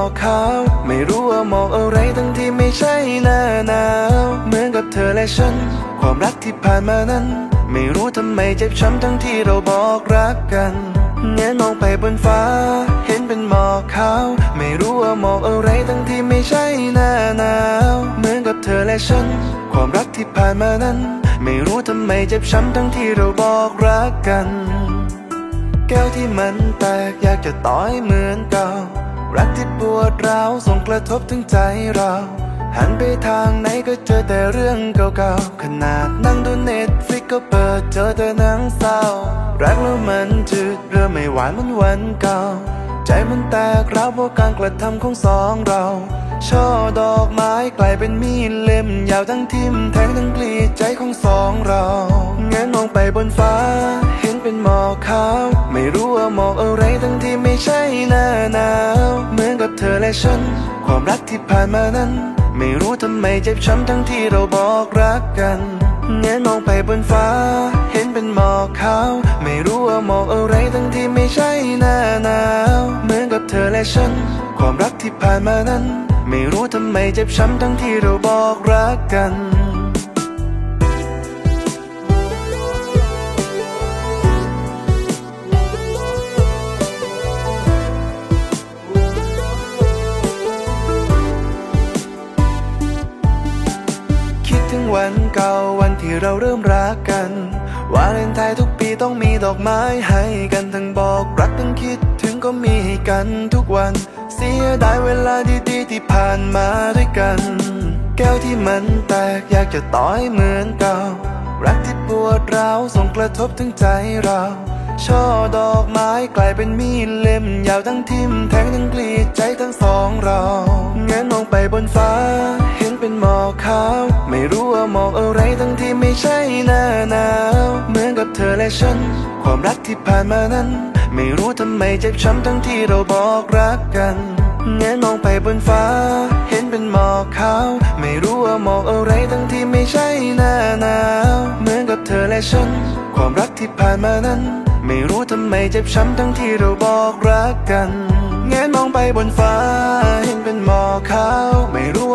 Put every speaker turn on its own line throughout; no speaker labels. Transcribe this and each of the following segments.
อกขาว ไม่รู้ว่าหมอกอะไรทั้งที่ไม่ใช่หน้าหนาว เหมือนกับเธอและฉัน ความรักที่ผ่านมานั้น ไม่รู้ทำไมเจ็บช้ำทั้งที่เราบอกรักกันแงนมองไปบนฟ้า เห็นเป็นหมอกขาว ไม่รู้ว่าหมอกอะไรทั้งที่ไม่ใช่หน้าหนาว เหมือนกับเธอและฉัน ความรักที่ผ่านมานั้น ไม่รู้ทำไมเจ็บช้ำทั้งที่เราบอกรักกัน แก้วที่มันแตกอยากจะต่อยเหมือนเก่า รักที่ปวดร้าวส่งกระทบถึงใจเรา หันไปทางไหนก็เจอแต่เรื่องเก่าๆ ขนาดนั่งดูเน็ตฟลิกก็เปิดเจอแต่หนังเศร้า รักแล้วมันจืดเริ่มไม่หวานเหมือนวันเก่า ใจมันแตกร้าวเพราะการกระทำของสองเราช่อดอกไม้กลายเป็นมีดเล่ม ยาวทั้งทิ่มแทงทั้งกรีดใจของสองเราเงนมองไปบนฟ้า ขาว ไม่รู้ว่าหมอกอะไรทั้งที่ไม่ใช่หน้าหนาว เหมือนกับเธอและฉัน ความรักที่ผ่านมานั้น ไม่รู้ทำไมเจ็บช้ำทั้งที่เราบอกรักกันเงนมองไปบนฟ้า เห็นเป็นหมอกขาว ไม่รู้ว่าหมอกอะไรทั้งที่ไม่ใช่หน้าหนาว เหมือนกับเธอและฉัน ความรักที่ผ่านมานั้น ไม่รู้ทำไมเจ็บช้ำทั้งที่เราบอกรักกัน วันเก่าวันที่เราเริ่มรักกัน วาเลนไทน์ทุกปีต้องมีดอกไม้ให้กันทั้งบอกรักทั้งคิดถึงก็มีให้กันทุกวัน เสียดายเวลาดีๆที่ผ่านมาด้วยกัน แก้วที่มันแตกอยากจะต่อยเหมือนเก่า รักที่ปวดร้าวส่งกระทบถึงใจเราช่อดอกไม้กลายเป็นมีดเล่ม ยาวทั้งทิ่มแทงทั้งกรีดใจทั้งสองเราเงนมองไปบนฟ้า อกขาว ไม่รู้ว่าหมอกอะไรทั้งที่ไม่ใช่หน้าหนาว เหมือนกับเธอและฉัน ความรักที่ผ่านมานั้น ไม่รู้ทำไมเจ็บช้ำทั้งที่เราบอกรักกันเงนมองไปบนฟ้า เห็นเป็นหมอกขาว ไม่รู้ว่าหมอกอะไรทั้งที่ไม่ใช่หน้าหนาว เหมือนกับเธอและฉัน ความรักที่ผ่านมานั้น ไม่รู้ทำไมเจ็บช้ำทั้งที่เราบอกรักกันแงนมองไปบนฟ้า เห็นเป็นหมอกขาว ไม่รู้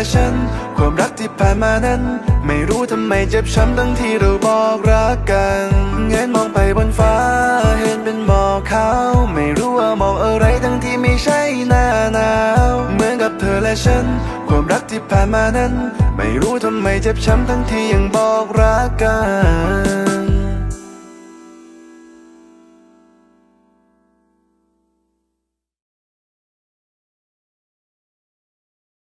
และฉัน ความรักที่ผ่านมานั้น ไม่รู้ทำไมเจ็บช้ำทั้งที่เราบอกรักกันแงนมองไปบนฟ้า เห็นเป็นหมอกขาวไม่รู้ว่ามอกอะไรทั้งที่ไม่ใช่หน้าหนาวเหมือนกับเธอและฉัน ความรักที่ผ่านมานั้น ไม่รู้ทำไมเจ็บช้ำทั้งที่ยังบอกรักกัน